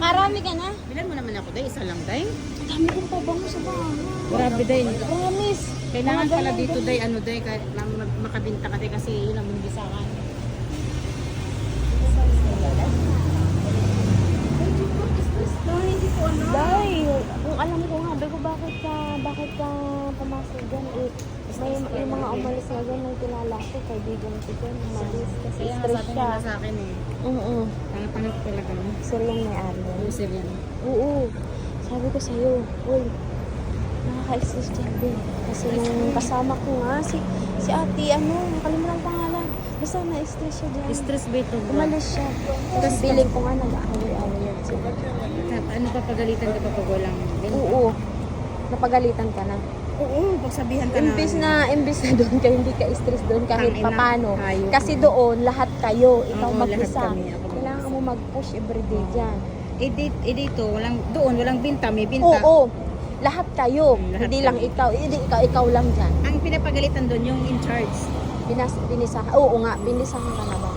Marami ka na? Bilan mo naman ako, day. Isa lang, day. Dami kong pabango sa bahay. Grabe, day. Promise. Kailangan pala dito, day, ano, day, kahit lang makabinta ka, day, kasi yun ang mumbisakan. Dahil, kung alam ko nga, bago bakit ka, bakit ka pumasok dyan, eh, may, yung mga umalis na dyan, may kilala ko, kaibigan ko dyan, umalis, kasi Kaya nga stress sabi siya. nila sa akin, eh. Oo, Tanggap-tanggap ko talaga. sir yan may ari. User yan. Oo, sabi ko sa'yo, uy, nakaka-stress dyan din. Kasi nung kasama ko nga, si, si ate, ano, nakalimutan ang pangalan. Basta na-stress siya dyan. Stress ba ito? Umalis siya. Tapos feeling ko nga nag-away-away yan sila. Ano pa pagalitan ka pa pag walang? Oo, napagalitan ka na. Oo, pagsabihan ka Imbis na, imbis na doon ka, hindi ka stress doon kahit Tangina, papano. hayop. Kasi doon, lahat kayo, ikaw Oo, lahat mag-isa. kami, ako mag-isa. Kailangan mo mag-push everyday dyan. Eh, di- eh, dito, walang, doon, walang binta, may binta. Oo, lahat kayo. Mm, lahat hindi kayo. lang ikaw, hindi ikaw, ikaw lang dyan. Ang pinapagalitan doon, yung in charge. Binas, binisahan, oo nga, binisahan ka na ba?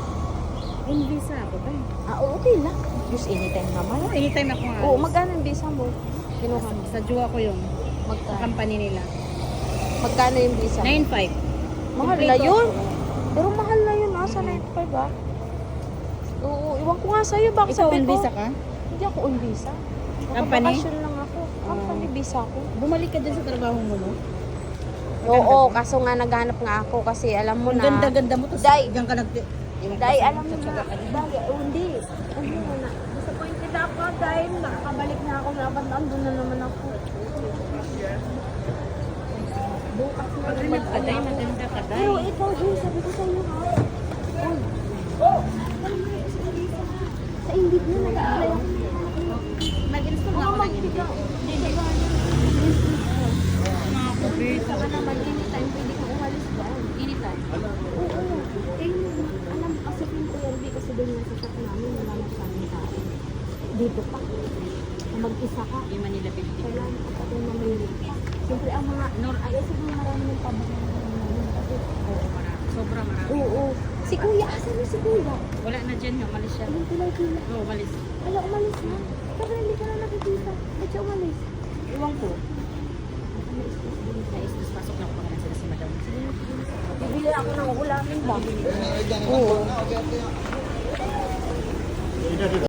In visa ako ba? Ah, oo, okay lang. Just anytime naman. Oo, anytime ako nga. Oo, magkano yung visa mo? Kinuha mo. Sa jowa ko yung Magkano? company nila. Magkano yung visa? 9.5. Mahal na yun. Pero mahal na yun, ah, sa 95 ah. Oo, iwan ko nga sa'yo, bakit Ikaw sabi on ko? visa ka? Hindi ako on visa. Company? Nakabakasyon lang ako. Company visa ko. Bumalik ka dun sa trabaho mo, no? Oo, kaso nga naghanap nga ako kasi alam mo Ang na. ganda-ganda mo. Tapos Day. diyan ka nag... Dahil alam mo na, dahil, oh, hindi. Ano mo na, disappointed ako dahil nakakabalik na ako na ba't andun na naman ako. Bukas na naman. Maghanap ka, Day. Maganda ka, Day. Pero ikaw, Jay, sabi ko sa'yo ha. Uy. Sa Indeed na nag-apply ako. Mag-install Ako ng magbiga. Hindi, di ba? Mga kubit. Saka naman, anytime, pwede ka umalis dyan. Anytime. Oo. Eh, yung- alam, kasi yung PLB, kasi doon sa shop namin, wala na sa tao. Dito pa. Mag-isa ka. Yung Manila 50. Kailangan ka pa rin mamili. Siyempre, ang mga, Nor, ay, kasi mga marami ng namin. Kasi, Oo, marami. Sobra marami. oo. Si Kuya, asan yung si Kuya? Wala na dyan, no? Umalis siya. Ayun pala, Kuya. Oo, umalis. Ala, umalis na. Pero hindi ka na nakikita. Ba't siya umalis? Iwan ko. Na-istos, pasok na ako pag sila si madam. Bibili ako ng ulamin ba? Oo.